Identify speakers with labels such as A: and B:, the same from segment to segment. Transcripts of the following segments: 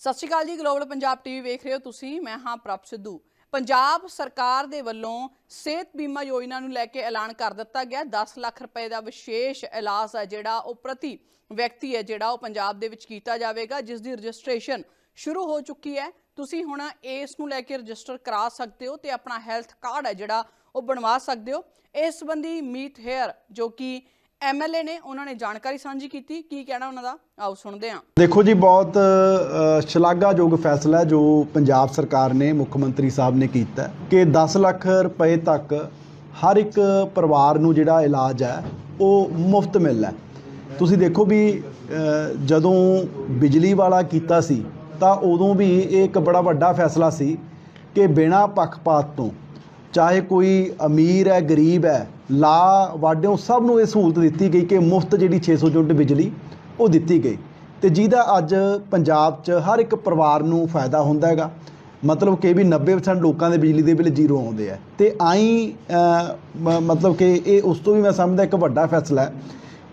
A: ਸਤਿ ਸ਼੍ਰੀ ਅਕਾਲ ਜੀ global Punjab TV ਵੇਖ ਰਹੇ ਹੋ ਤੁਸੀਂ, ਮੈਂ ਹਾਂ ਪ੍ਰਭ ਸਿੱਧੂ। ਪੰਜਾਬ ਸਰਕਾਰ ਦੇ ਵੱਲੋਂ ਸਿਹਤ ਬੀਮਾ ਯੋਜਨਾ ਨੂੰ ਲੈ ਕੇ ਐਲਾਨ ਕਰ ਦਿੱਤਾ ਗਿਆ। 10 ਲੱਖ ਰੁਪਏ ਦਾ ਵਿਸ਼ੇਸ਼ ਇਲਾਜ ਹੈ ਜਿਹੜਾ ਉਹ ਪ੍ਰਤੀ ਵਿਅਕਤੀ ਹੈ, ਜਿਹੜਾ ਉਹ ਪੰਜਾਬ ਦੇ ਵਿੱਚ ਕੀਤਾ ਜਾਵੇਗਾ, ਜਿਸ ਦੀ ਰਜਿਸਟ੍ਰੇਸ਼ਨ ਸ਼ੁਰੂ ਹੋ ਚੁੱਕੀ ਹੈ। ਤੁਸੀਂ ਹੁਣ ਇਸ ਨੂੰ ਲੈ ਕੇ ਰਜਿਸਟਰ ਕਰਾ ਸਕਦੇ ਹੋ ਤੇ ਆਪਣਾ ਹੈਲਥ ਕਾਰਡ ਹੈ ਜਿਹੜਾ ਉਹ ਬਣਵਾ ਸਕਦੇ ਹੋ। ਇਸ ਸੰਬੰਧੀ ਮੀਤ ਹੇਅਰ, ਜੋ ਕਿ ਐਮਐਲਏ ਨੇ ਉਹਨਾਂ ਨੇ ਜਾਣਕਾਰੀ ਸਾਂਝੀ ਕੀਤੀ। ਕੀ ਕਹਿਣਾ ਉਹਨਾਂ ਦਾ? ਆਓ ਸੁਣਦੇ ਹਾਂ।
B: ਦੇਖੋ ਜੀ, ਬਹੁਤ ਸ਼ਲਾਘਾਯੋਗ ਫੈਸਲਾ ਜੋ ਪੰਜਾਬ ਸਰਕਾਰ ਨੇ, ਮੁੱਖ ਮੰਤਰੀ ਸਾਹਿਬ ਨੇ ਕੀਤਾ ਕਿ 10 ਲੱਖ ਰੁਪਏ ਤੱਕ ਹਰ ਇੱਕ ਪਰਿਵਾਰ ਨੂੰ ਜਿਹੜਾ ਇਲਾਜ ਹੈ, ਉਹ ਮੁਫਤ ਮਿਲਣਾ ਤੁਸੀਂ ਦੇਖੋ ਵੀ ਜਦੋਂ ਬਿਜਲੀ ਵਾਲਾ ਕੀਤਾ ਸੀ, ਤਾਂ ਉਦੋਂ ਵੀ ਇਹ ਇੱਕ ਬੜਾ ਵੱਡਾ ਫੈਸਲਾ ਸੀ ਕਿ ਬਿਨਾਂ ਪੱਖਪਾਤ ਤੋਂ ਚਾਹੇ ਕੋਈ ਅਮੀਰ ਹੈ, ਗਰੀਬ ਹੈ ਲਾ ਵਾਡਿਓ ਸਭ ਨੂੰ ਇਹ ਸਹੂਲਤ ਦਿੱਤੀ ਗਈ ਕਿ ਮੁਫਤ ਜਿਹੜੀ 600 ਯੂਨਿਟ ਬਿਜਲੀ ਉਹ ਦਿੱਤੀ ਗਈ। ਤੇ ਜਿਹਦਾ ਅੱਜ ਪੰਜਾਬ 'ਚ ਹਰ ਇੱਕ ਪਰਿਵਾਰ ਨੂੰ ਫਾਇਦਾ ਹੁੰਦਾ ਹੈਗਾ। ਮਤਲਬ ਕਿ ਵੀ 90% ਲੋਕਾਂ ਦੇ ਬਿਜਲੀ ਦੇ ਬਿੱਲ ਜ਼ੀਰੋ ਆਉਂਦੇ ਆ। ਤੇ ਆਈ ਮ- ਮਤਲਬ ਕਿ ਇਹ ਉਸ ਤੋਂ ਵੀ ਮੈਂ ਸਮਝਦਾ ਇੱਕ ਵੱਡਾ ਫੈਸਲਾ ਹੈ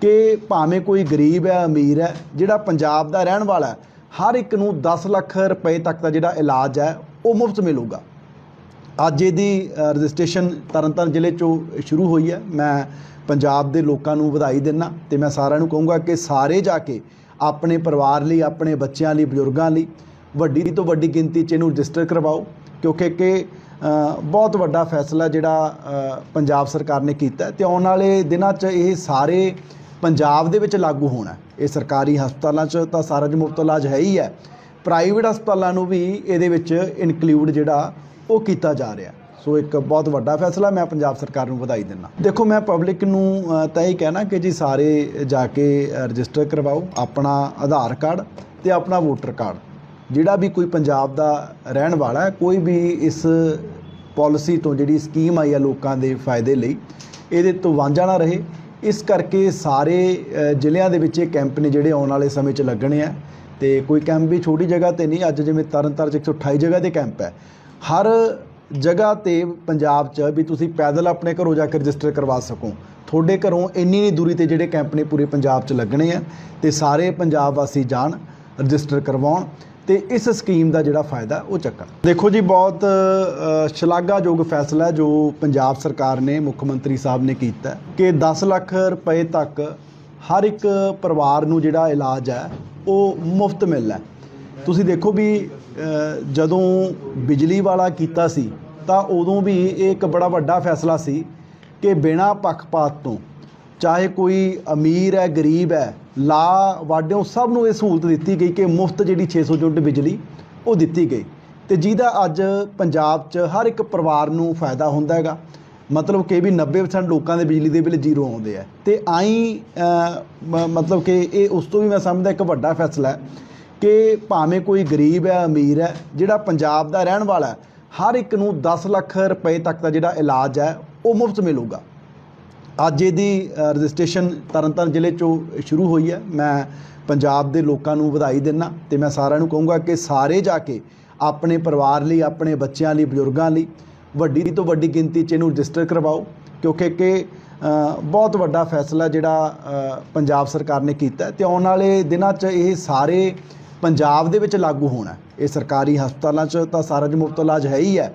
B: ਕਿ ਭਾਵੇਂ ਕੋਈ ਗਰੀਬ ਹੈ, ਅਮੀਰ ਹੈ, ਜਿਹੜਾ ਪੰਜਾਬ ਦਾ ਰਹਿਣ ਵਾਲਾ ਹਰ ਇੱਕ ਨੂੰ 10 ਲੱਖ ਰੁਪਏ ਤੱਕ ਦਾ ਜਿਹੜਾ ਇਲਾਜ ਹੈ, ਉਹ ਮੁਫਤ ਮਿਲੂਗਾ। ਅੱਜ ਇਹਦੀ ਅ, ਰਜਿਸਟ੍ਰੇਸ਼ਨ ਤਰਨਤਾਰਨ ਜ਼ਿਲ੍ਹੇ ਚੋਂ ਸ਼ੁਰੂ ਹੋਈ ਹੈ। ਮੈਂ ਪੰਜਾਬ ਦੇ ਲੋਕਾਂ ਨੂੰ ਵਧਾਈ ਦਿੰਦਾ ਤੇ ਮੈਂ ਸਾਰਿਆਂ ਨੂੰ ਕਹੂੰਗਾ ਕਿ ਸਾਰੇ ਜਾ ਕੇ ਆਪਣੇ ਪਰਿਵਾਰ ਲਈ ਆਪਣੇ ਬੱਚਿਆਂ ਲਈ ਬਜ਼ੁਰਗਾਂ ਲਈ ਵੱਡੀ ਤੋਂ ਵੱਡੀ ਗਿਣਤੀ 'ਚ ਇਹਨੂੰ ਰਜਿਸਟਰ ਕਰਵਾਓ। ਕਿਉਂਕਿ ਕਿ ਬਹੁਤ ਵੱਡਾ ਫੈਸਲਾ ਜਿਹੜਾ ਪੰਜਾਬ ਸਰਕਾਰ ਨੇ ਕੀਤਾ ਹੈ ਤੇ ਆਉਣ ਵਾਲੇ ਦਿਨਾਂ 'ਚ ਇਹ ਸਾਰੇ ਪੰਜਾਬ ਦੇ ਵਿੱਚ ਲਾਗੂ ਹੋਣਾ। ਇਹ ਸਰਕਾਰੀ ਹਸਪਤਾਲਾਂ 'ਚ ਤਾਂ ਸਾਰਾ ਜੀ ਮੁਫਤ ਇਲਾਜ ਹੈ ਹੀ ਹੈ। ਪ੍ਰਾਈਵੇਟ ਹਸਪਤਾਲਾਂ ਨੂੰ ਵੀ ਇਹਦੇ ਵਿੱਚ ਇਨਕਲੂਡ ਜਿਹੜਾ ਉਹ ਕੀਤਾ ਜਾ ਰਿਹਾ। ਸੋ ਇੱਕ ਬਹੁਤ ਵੱਡਾ ਫੈਸਲਾ, ਮੈਂ ਪੰਜਾਬ ਸਰਕਾਰ ਨੂੰ ਵਧਾਈ ਦਿੰਦਾ। ਦੇਖੋ, ਮੈਂ ਪਬਲਿਕ ਨੂੰ ਤਾਂ ਇਹ ਕਹਿਣਾ ਕਿ ਜੀ ਸਾਰੇ ਜਾ ਕੇ ਰਜਿਸਟਰ ਕਰਵਾਓ ਆਪਣਾ ਆਧਾਰ ਕਾਰਡ ਤੇ ਆਪਣਾ ਵੋਟਰ ਕਾਰਡ। ਜਿਹੜਾ ਵੀ ਕੋਈ ਪੰਜਾਬ ਦਾ ਰਹਿਣ ਵਾਲਾ ਹੈ, ਕੋਈ ਵੀ ਇਸ ਪਾਲਿਸੀ ਤੋਂ ਜਿਹੜੀ ਸਕੀਮ ਆਈ ਹੈ ਲੋਕਾਂ ਦੇ ਫਾਇਦੇ ਲਈ, ਇਹਦੇ ਤੋਂ ਵਾਂਝਾ ਨਾ ਰਹੇ। ਇਸ ਕਰਕੇ ਸਾਰੇ ਜ਼ਿਲ੍ਹਿਆਂ ਦੇ ਵਿੱਚ ਇਹ ਕੈਂਪ ਨੇ ਜਿਹੜੇ ਆਉਣ ਵਾਲੇ ਸਮੇਂ 'ਚ ਲੱਗਣੇ ਆ। ਤੇ ਕੋਈ ਕੈਂਪ ਵੀ ਛੋਟੀ ਜਗ੍ਹਾ ਤੇ ਨਹੀਂ, ਅੱਜ ਜਿਵੇਂ ਤਰਨਤਾਰਨ 'ਚ 128 ਜਗ੍ਹਾ 'ਤੇ ਕੈਂਪ ਹੈ। ਹਰ ਜਗ੍ਹਾ ਤੇ ਪੰਜਾਬ 'ਚ ਵੀ ਤੁਸੀਂ ਪੈਦਲ ਆਪਣੇ ਘਰੋਂ ਜਾ ਕੇ ਰਜਿਸਟਰ ਕਰਵਾ ਸਕੋ। ਤੁਹਾਡੇ ਘਰੋਂ ਇੰਨੀ ਨਹੀਂ ਦੂਰੀ ਤੇ ਜਿਹੜੇ ਕੈਂਪ ਨੇ ਪੂਰੇ ਪੰਜਾਬ 'ਚ ਲੱਗਣੇ ਆ ਤੇ ਸਾਰੇ ਪੰਜਾਬ ਵਾਸੀ ਜਾਣ, ਰਜਿਸਟਰ ਕਰਵਾਉਣ ਤੇ ਇਸ ਸਕੀਮ ਦਾ ਜਿਹੜਾ ਫਾਇਦਾ ਉਹ ਚੱਕਣ। ਦੇਖੋ ਜੀ, ਬਹੁਤ ਸ਼ਲਾਘਾਯੋਗ ਫੈਸਲਾ ਜੋ ਪੰਜਾਬ ਸਰਕਾਰ ਨੇ, ਮੁੱਖ ਮੰਤਰੀ ਸਾਹਿਬ ਨੇ ਕੀਤਾ ਕਿ 10 ਲੱਖ ਰੁਪਏ ਤੱਕ ਹਰ ਇੱਕ ਪਰਿਵਾਰ ਨੂੰ ਜਿਹੜਾ ਇਲਾਜ ਹੈ, ਉਹ ਮੁਫਤ ਮਿਲਣਾ ਤੁਸੀਂ ਦੇਖੋ ਵੀ ਜਦੋਂ ਬਿਜਲੀ ਵਾਲਾ ਕੀਤਾ ਸੀ, ਤਾਂ ਉਦੋਂ ਵੀ ਇਹ ਇੱਕ ਬੜਾ ਵੱਡਾ ਫੈਸਲਾ ਸੀ ਕਿ ਬਿਨਾਂ ਪੱਖਪਾਤ ਤੋਂ, ਚਾਹੇ ਕੋਈ ਅਮੀਰ ਹੈ, ਗਰੀਬ ਹੈ, ਲਾ ਵਾਡਿਓ ਸਭ ਨੂੰ ਇਹ ਸਹੂਲਤ ਦਿੱਤੀ ਗਈ ਕਿ ਮੁਫਤ ਜਿਹੜੀ 600 ਯੂਨਿਟ ਬਿਜਲੀ, ਉਹ ਦਿੱਤੀ ਗਈ। ਤੇ ਜਿਹਦਾ ਅੱਜ ਪੰਜਾਬ 'ਚ ਹਰ ਇੱਕ ਪਰਿਵਾਰ ਨੂੰ ਫਾਇਦਾ ਹੁੰਦਾ ਹੈਗਾ। ਮਤਲਬ ਕਿ ਵੀ 90% ਲੋਕਾਂ ਦੇ ਬਿਜਲੀ ਦੇ ਬਿੱਲ ਜ਼ੀਰੋ ਆਉਂਦੇ ਆ। ਤੇ ਆਈ ਮ- ਮਤਲਬ ਕਿ ਇਹ ਉਸ ਤੋਂ ਵੀ ਮੈਂ ਸਮਝਦਾ ਇੱਕ ਵੱਡਾ ਫੈਸਲਾ ਹੈ ਕਿ ਭਾਵੇਂ ਕੋਈ ਗਰੀਬ ਹੈ ਅਮੀਰ ਹੈ ਜਿਹੜਾ ਪੰਜਾਬ ਦਾ ਰਹਿਣ ਵਾਲਾ ਹੈ ਹਰ ਇੱਕ ਨੂੰ 10 ਲੱਖ ਰੁਪਏ ਤੱਕ ਦਾ ਜਿਹੜਾ ਇਲਾਜ ਹੈ ਉਹ ਮੁਫਤ ਮਿਲੂਗਾ। ਅੱਜ ਇਹਦੀ ਅ, ਰਜਿਸਟ੍ਰੇਸ਼ਨ ਤਰਨਤਾਰਨ ਜ਼ਿਲ੍ਹੇ ਚੋਂ ਸ਼ੁਰੂ ਹੋਈ ਹੈ। ਮੈਂ ਪੰਜਾਬ ਦੇ ਲੋਕਾਂ ਨੂੰ ਵਧਾਈ ਦਿੰਦਾ ਤੇ ਮੈਂ ਸਾਰਿਆਂ ਨੂੰ ਕਹੂੰਗਾ ਕਿ ਸਾਰੇ ਜਾ ਕੇ ਆਪਣੇ ਪਰਿਵਾਰ ਲਈ ਆਪਣੇ ਬੱਚਿਆਂ ਲਈ ਬਜ਼ੁਰਗਾਂ ਲਈ ਵੱਡੀ ਤੋਂ ਵੱਡੀ ਗਿਣਤੀ 'ਚ ਇਹਨੂੰ ਰਜਿਸਟਰ ਕਰਵਾਓ ਕਿਉਂਕਿ ਕਿ ਬਹੁਤ ਵੱਡਾ ਫੈਸਲਾ ਜਿਹੜਾ ਪੰਜਾਬ ਸਰਕਾਰ ਨੇ ਕੀਤਾ ਹੈ ਤੇ ਆਉਣ ਵਾਲੇ ਦਿਨਾਂ 'ਚ ਇਹ ਸਾਰੇ ਪੰਜਾਬ ਦੇ ਵਿੱਚ ਲਾਗੂ ਹੋਣਾ ਇਹ ਸਰਕਾਰੀ ਹਸਪਤਾਲਾਂ 'ਚ ਤਾਂ ਸਾਰਾ ਜੀ ਮੁਫਤ ਇਲਾਜ ਹੈ ਹੀ ਹੈ।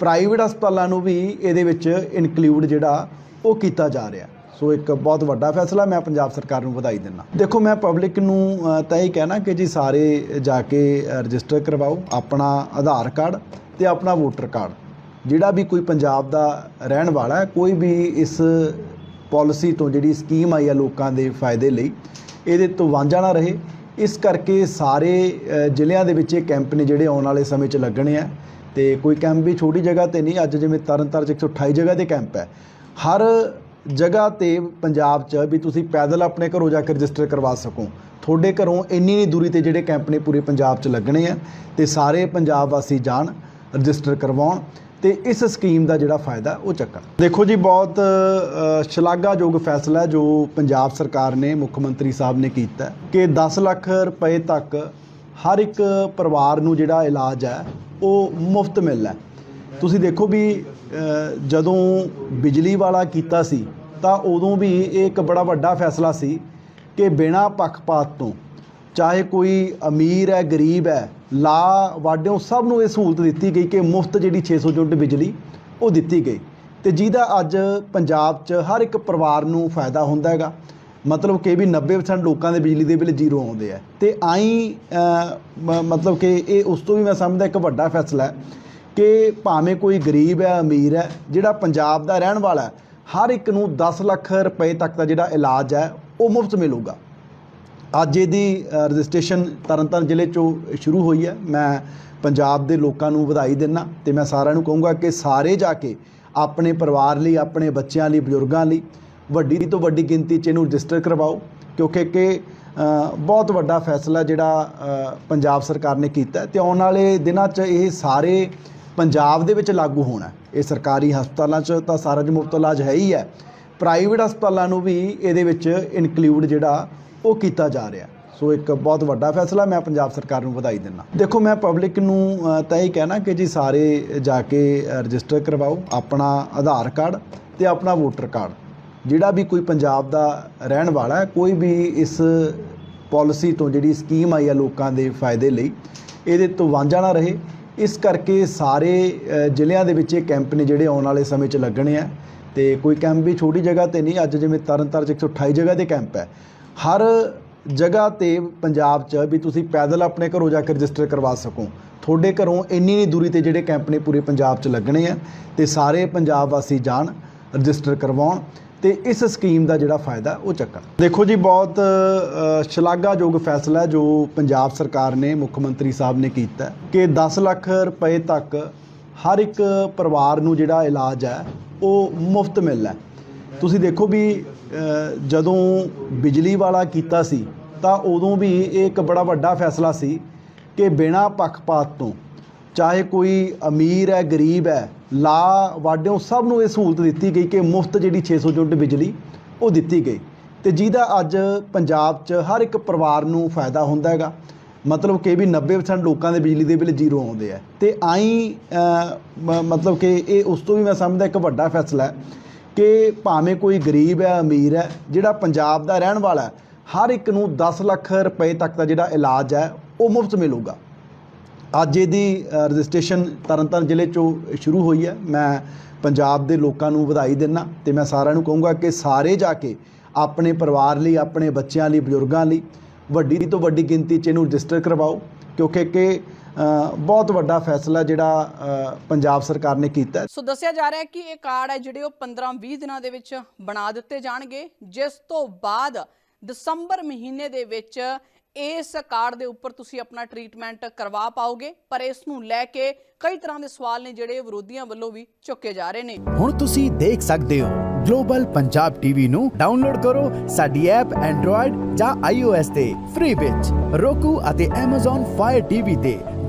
B: ਪ੍ਰਾਈਵੇਟ ਹਸਪਤਾਲਾਂ ਨੂੰ ਵੀ ਇਹਦੇ ਵਿੱਚ ਇਨਕਲੂਡ ਜਿਹੜਾ ਉਹ ਕੀਤਾ ਜਾ ਰਿਹਾ ਸੋ ਇੱਕ ਬਹੁਤ ਵੱਡਾ ਫੈਸਲਾ ਮੈਂ ਪੰਜਾਬ ਸਰਕਾਰ ਨੂੰ ਵਧਾਈ ਦਿੰਦਾ। ਦੇਖੋ, ਮੈਂ ਪਬਲਿਕ ਨੂੰ ਤਾਂ ਇਹ ਕਹਿਣਾ ਕਿ ਜੀ ਸਾਰੇ ਜਾ ਕੇ ਰਜਿਸਟਰ ਕਰਵਾਓ ਆਪਣਾ ਆਧਾਰ ਕਾਰਡ ਤੇ ਆਪਣਾ ਵੋਟਰ ਕਾਰਡ। ਜਿਹੜਾ ਵੀ ਕੋਈ ਪੰਜਾਬ ਦਾ ਰਹਿਣ ਵਾਲਾ ਹੈ, ਕੋਈ ਵੀ ਇਸ ਪਾਲਿਸੀ ਤੋਂ ਜਿਹੜੀ ਸਕੀਮ ਆਈ ਆ ਲੋਕਾਂ ਦੇ ਫਾਇਦੇ ਲਈ, ਇਹਦੇ ਤੋਂ ਵਾਂਝਾ ਨਾ ਰਹੇ। ਇਸ ਕਰਕੇ ਸਾਰੇ ਜ਼ਿਲ੍ਹਿਆਂ ਦੇ ਵਿੱਚ ਇਹ ਕੈਂਪ ਨੇ ਜਿਹੜੇ ਆਉਣ ਵਾਲੇ ਸਮੇਂ 'ਚ ਲੱਗਣੇ ਆ। ਤੇ ਕੋਈ ਕੈਂਪ ਵੀ ਛੋਟੀ ਜਗ੍ਹਾ ਤੇ ਨਹੀਂ, ਅੱਜ ਜਿਵੇਂ ਤਰਨਤਾਰਨ 'ਚ 128 ਜਗ੍ਹਾ 'ਤੇ ਕੈਂਪ ਹੈ। ਹਰ ਜਗ੍ਹਾ ਤੇ ਪੰਜਾਬ 'ਚ ਵੀ ਤੁਸੀਂ ਪੈਦਲ ਆਪਣੇ ਘਰੋਂ ਜਾ ਕੇ ਰਜਿਸਟਰ ਕਰਵਾ ਸਕੋ। ਤੁਹਾਡੇ ਘਰੋਂ ਇੰਨੀ ਨਹੀਂ ਦੂਰੀ ਤੇ ਜਿਹੜੇ ਕੈਂਪ ਨੇ ਪੂਰੇ ਪੰਜਾਬ 'ਚ ਲੱਗਣੇ ਆ। ਤੇ ਸਾਰੇ ਪੰਜਾਬ ਵਾਸੀ ਜਾਣ, ਰਜਿਸਟਰ ਕਰਵਾਉਣ। ਤੇ ਇਸ ਸਕੀਮ ਦਾ ਜਿਹੜਾ ਫਾਇਦਾ, ਉਹ ਚੱਕਣ ਦੇਖੋ ਜੀ, ਬਹੁਤ ਸ਼ਲਾਘਾਯੋਗ ਫੈਸਲਾ ਜੋ ਪੰਜਾਬ ਸਰਕਾਰ ਨੇ, ਮੁੱਖ ਮੰਤਰੀ ਸਾਹਿਬ ਨੇ ਕੀਤਾ ਕਿ 10 ਲੱਖ ਰੁਪਏ ਤੱਕ ਹਰ ਇੱਕ ਪਰਿਵਾਰ ਨੂੰ ਜਿਹੜਾ ਇਲਾਜ ਹੈ, ਉਹ ਮੁਫਤ ਮਿਲਣਾ ਤੁਸੀਂ ਦੇਖੋ ਵੀ ਜਦੋਂ ਬਿਜਲੀ ਵਾਲਾ ਕੀਤਾ ਸੀ, ਤਾਂ ਉਦੋਂ ਵੀ ਇਹ ਇੱਕ ਬੜਾ ਵੱਡਾ ਫੈਸਲਾ ਸੀ ਕਿ ਬਿਨਾਂ ਪੱਖਪਾਤ ਤੋਂ ਚਾਹੇ ਕੋਈ ਅਮੀਰ ਹੈ, ਗਰੀਬ ਹੈ ਲਾ ਵਾਡਿਓ ਸਭ ਨੂੰ ਇਹ ਸਹੂਲਤ ਦਿੱਤੀ ਗਈ ਕਿ ਮੁਫਤ ਜਿਹੜੀ 600 ਯੂਨਿਟ ਬਿਜਲੀ ਉਹ ਦਿੱਤੀ ਗਈ। ਤੇ ਜਿਹਦਾ ਅੱਜ ਪੰਜਾਬ 'ਚ ਹਰ ਇੱਕ ਪਰਿਵਾਰ ਨੂੰ ਫਾਇਦਾ ਹੁੰਦਾ ਹੈਗਾ। ਮਤਲਬ ਕਿ ਵੀ 90% ਲੋਕਾਂ ਦੇ ਬਿਜਲੀ ਦੇ ਬਿੱਲ ਜ਼ੀਰੋ ਆਉਂਦੇ ਆ। ਤੇ ਆਈ ਮ- ਮਤਲਬ ਕਿ ਇਹ ਉਸ ਤੋਂ ਵੀ ਮੈਂ ਸਮਝਦਾ ਇੱਕ ਵੱਡਾ ਫੈਸਲਾ ਹੈ ਕਿ ਭਾਵੇਂ ਕੋਈ ਗਰੀਬ ਹੈ, ਅਮੀਰ ਹੈ, ਜਿਹੜਾ ਪੰਜਾਬ ਦਾ ਰਹਿਣ ਵਾਲਾ ਹਰ ਇੱਕ ਨੂੰ 10 ਲੱਖ ਰੁਪਏ ਤੱਕ ਦਾ ਜਿਹੜਾ ਇਲਾਜ ਹੈ, ਉਹ ਮੁਫਤ ਮਿਲੂਗਾ। ਅੱਜ ਇਹਦੀ ਅ, ਰਜਿਸਟ੍ਰੇਸ਼ਨ ਤਰਨਤਾਰਨ ਜ਼ਿਲ੍ਹੇ ਚੋਂ ਸ਼ੁਰੂ ਹੋਈ ਹੈ। ਮੈਂ ਪੰਜਾਬ ਦੇ ਲੋਕਾਂ ਨੂੰ ਵਧਾਈ ਦਿੰਦਾ ਤੇ ਮੈਂ ਸਾਰਿਆਂ ਨੂੰ ਕਹੂੰਗਾ ਕਿ ਸਾਰੇ ਜਾ ਕੇ ਆਪਣੇ ਪਰਿਵਾਰ ਲਈ ਆਪਣੇ ਬੱਚਿਆਂ ਲਈ ਬਜ਼ੁਰਗਾਂ ਲਈ ਵੱਡੀ ਤੋਂ ਵੱਡੀ ਗਿਣਤੀ 'ਚ ਇਹਨੂੰ ਰਜਿਸਟਰ ਕਰਵਾਓ। ਕਿਉਂਕਿ ਕਿ ਬਹੁਤ ਵੱਡਾ ਫੈਸਲਾ ਜਿਹੜਾ ਪੰਜਾਬ ਸਰਕਾਰ ਨੇ ਕੀਤਾ ਹੈ ਤੇ ਆਉਣ ਵਾਲੇ ਦਿਨਾਂ 'ਚ ਇਹ ਸਾਰੇ ਪੰਜਾਬ ਦੇ ਵਿੱਚ ਲਾਗੂ ਹੋਣਾ। ਇਹ ਸਰਕਾਰੀ ਹਸਪਤਾਲਾਂ 'ਚ ਤਾਂ ਸਾਰਾ ਜੀ ਮੁਫਤ ਇਲਾਜ ਹੈ ਹੀ ਹੈ। ਪ੍ਰਾਈਵੇਟ ਹਸਪਤਾਲਾਂ ਨੂੰ ਵੀ ਇਹਦੇ ਵਿੱਚ ਇਨਕਲੂਡ ਜਿਹੜਾ ਉਹ ਕੀਤਾ ਜਾ ਰਿਹਾ। ਸੋ ਇੱਕ ਬਹੁਤ ਵੱਡਾ ਫੈਸਲਾ, ਮੈਂ ਪੰਜਾਬ ਸਰਕਾਰ ਨੂੰ ਵਧਾਈ ਦਿੰਦਾ। ਦੇਖੋ, ਮੈਂ ਪਬਲਿਕ ਨੂੰ ਤਾਂ ਇਹ ਕਹਿਣਾ ਕਿ ਜੀ ਸਾਰੇ ਜਾ ਕੇ ਰਜਿਸਟਰ ਕਰਵਾਓ ਆਪਣਾ ਆਧਾਰ ਕਾਰਡ ਤੇ ਆਪਣਾ ਵੋਟਰ ਕਾਰਡ। ਜਿਹੜਾ ਵੀ ਕੋਈ ਪੰਜਾਬ ਦਾ ਰਹਿਣ ਵਾਲਾ ਹੈ, ਕੋਈ ਵੀ ਇਸ ਪਾਲਿਸੀ ਤੋਂ ਜਿਹੜੀ ਸਕੀਮ ਆਈ ਹੈ ਲੋਕਾਂ ਦੇ ਫਾਇਦੇ ਲਈ, ਇਹਦੇ ਤੋਂ ਵਾਂਝਾ ਨਾ ਰਹੇ। ਇਸ ਕਰਕੇ ਸਾਰੇ ਜ਼ਿਲ੍ਹਿਆਂ ਦੇ ਵਿੱਚ ਇਹ ਕੈਂਪ ਨੇ ਜਿਹੜੇ ਆਉਣ ਵਾਲੇ ਸਮੇਂ 'ਚ ਲੱਗਣੇ ਆ। ਤੇ ਕੋਈ ਕੈਂਪ ਵੀ ਛੋਟੀ ਜਗ੍ਹਾ ਤੇ ਨਹੀਂ, ਅੱਜ ਜਿਵੇਂ ਤਰਨਤਾਰਨ 'ਚ 128 ਜਗ੍ਹਾ ਤੇ ਕੈਂਪ ਹੈ। ਹਰ ਜਗ੍ਹਾ ਤੇ ਪੰਜਾਬ 'ਚ ਵੀ ਤੁਸੀਂ ਪੈਦਲ ਆਪਣੇ ਘਰੋਂ ਜਾ ਕੇ ਰਜਿਸਟਰ ਕਰਵਾ ਸਕੋ। ਤੁਹਾਡੇ ਘਰੋਂ ਇੰਨੀ ਨਹੀਂ ਦੂਰੀ ਤੇ ਜਿਹੜੇ ਕੈਂਪ ਨੇ ਪੂਰੇ ਪੰਜਾਬ 'ਚ ਲੱਗਣੇ ਆ ਤੇ ਸਾਰੇ ਪੰਜਾਬ ਵਾਸੀ ਜਾਣ, ਰਜਿਸਟਰ ਕਰਵਾਉਣ ਤੇ ਇਸ ਸਕੀਮ ਦਾ ਜਿਹੜਾ ਫਾਇਦਾ ਉਹ ਚੱਕਣ। ਦੇਖੋ ਜੀ, ਬਹੁਤ ਸ਼ਲਾਘਾਯੋਗ ਫੈਸਲਾ ਜੋ ਪੰਜਾਬ ਸਰਕਾਰ ਨੇ, ਮੁੱਖ ਮੰਤਰੀ ਸਾਹਿਬ ਨੇ ਕੀਤਾ ਕਿ 10 ਲੱਖ ਰੁਪਏ ਤੱਕ ਹਰ ਇੱਕ ਪਰਿਵਾਰ ਨੂੰ ਜਿਹੜਾ ਇਲਾਜ ਹੈ, ਉਹ ਮੁਫਤ ਮਿਲਣਾ ਤੁਸੀਂ ਦੇਖੋ ਵੀ ਜਦੋਂ ਬਿਜਲੀ ਵਾਲਾ ਕੀਤਾ ਸੀ, ਤਾਂ ਉਦੋਂ ਵੀ ਇਹ ਇੱਕ ਬੜਾ ਵੱਡਾ ਫੈਸਲਾ ਸੀ ਕਿ ਬਿਨਾਂ ਪੱਖਪਾਤ ਤੋਂ, ਚਾਹੇ ਕੋਈ ਅਮੀਰ ਹੈ, ਗਰੀਬ ਹੈ, ਲਾ ਵਾਡਿਓ ਸਭ ਨੂੰ ਇਹ ਸਹੂਲਤ ਦਿੱਤੀ ਗਈ ਕਿ ਮੁਫਤ ਜਿਹੜੀ 600 ਯੂਨਿਟ ਬਿਜਲੀ, ਉਹ ਦਿੱਤੀ ਗਈ। ਤੇ ਜਿਹਦਾ ਅੱਜ ਪੰਜਾਬ 'ਚ ਹਰ ਇੱਕ ਪਰਿਵਾਰ ਨੂੰ ਫਾਇਦਾ ਹੁੰਦਾ ਹੈਗਾ। ਮਤਲਬ ਕਿ ਵੀ 90% ਲੋਕਾਂ ਦੇ ਬਿਜਲੀ ਦੇ ਬਿੱਲ ਜ਼ੀਰੋ ਆਉਂਦੇ ਆ। ਤੇ ਆਈ ਮ- ਮਤਲਬ ਕਿ ਇਹ ਉਸ ਤੋਂ ਵੀ ਮੈਂ ਸਮਝਦਾ ਇੱਕ ਵੱਡਾ ਫੈਸਲਾ ਹੈ ਕਿ ਭਾਵੇਂ ਕੋਈ ਗਰੀਬ ਹੈ ਅਮੀਰ ਹੈ ਜਿਹੜਾ ਪੰਜਾਬ ਦਾ ਰਹਿਣ ਵਾਲਾ ਹੈ ਹਰ ਇੱਕ ਨੂੰ 10 ਲੱਖ ਰੁਪਏ ਤੱਕ ਦਾ ਜਿਹੜਾ ਇਲਾਜ ਹੈ ਉਹ ਮੁਫਤ ਮਿਲੂਗਾ। ਅੱਜ ਇਹਦੀ ਅ, ਰਜਿਸਟ੍ਰੇਸ਼ਨ ਤਰਨਤਾਰਨ ਜ਼ਿਲ੍ਹੇ ਚੋਂ ਸ਼ੁਰੂ ਹੋਈ ਹੈ। ਮੈਂ ਪੰਜਾਬ ਦੇ ਲੋਕਾਂ ਨੂੰ ਵਧਾਈ ਦਿੰਦਾ ਤੇ ਮੈਂ ਸਾਰਿਆਂ ਨੂੰ ਕਹੂੰਗਾ ਕਿ ਸਾਰੇ ਜਾ ਕੇ ਆਪਣੇ ਪਰਿਵਾਰ ਲਈ ਆਪਣੇ ਬੱਚਿਆਂ ਲਈ ਬਜ਼ੁਰਗਾਂ ਲਈ ਵੱਡੀ ਤੋਂ ਵੱਡੀ ਗਿਣਤੀ 'ਚ ਇਹਨੂੰ ਰਜਿਸਟਰ ਕਰਵਾਓ। ਕਿਉਂਕਿ ਕਿ ਬਹੁਤ ਵੱਡਾ ਫੈਸਲਾ ਜਿਹੜਾ ਪੰਜਾਬ ਸਰਕਾਰ ਨੇ ਕੀਤਾ ਹੈ।
A: ਸੋ ਦੱਸਿਆ ਜਾ ਰਿਹਾ ਹੈ ਕਿ ਇਹ ਕਾਰਡ ਹੈ ਜਿਹੜੇ ਉਹ 15-20 ਦਿਨਾਂ ਦੇ ਵਿੱਚ ਬਣਾ ਦਿੱਤੇ ਜਾਣਗੇ ਜਿਸ ਤੋਂ ਬਾਅਦ ਦਸੰਬਰ ਮਹੀਨੇ ਦੇ ਵਿੱਚ ਇਸ ਕਾਰਡ ਦੇ ਉੱਪਰ ਤੁਸੀਂ ਆਪਣਾ ਟ੍ਰੀਟਮੈਂਟ ਕਰਵਾ ਪਾਓਗੇ ਪਰ ਇਸ ਨੂੰ ਲੈ ਕੇ ਕਈ ਤਰ੍ਹਾਂ ਦੇ ਸਵਾਲ ਨੇ ਜਿਹੜੇ ਵਿਰੋਧੀਆਂ ਵੱਲੋਂ ਵੀ ਚੁੱਕੇ ਜਾ ਰਹੇ ਨੇ।
C: ਹੁਣ ਤੁਸੀਂ ਦੇਖ ਸਕਦੇ ਹੋ ਗਲੋਬਲ ਪੰਜਾਬ ਟੀਵੀ ਨੂੰ ਡਾਊਨਲੋਡ ਕਰੋ ਸਾਡੀ ਐਪ ਐਂਡਰੋਇਡ ਜਾਂ iOS ਤੇ ਫ੍ਰੀ ਵਿੱਚ। Roku ਅਤੇ Amazon Fire TV ਤੇ।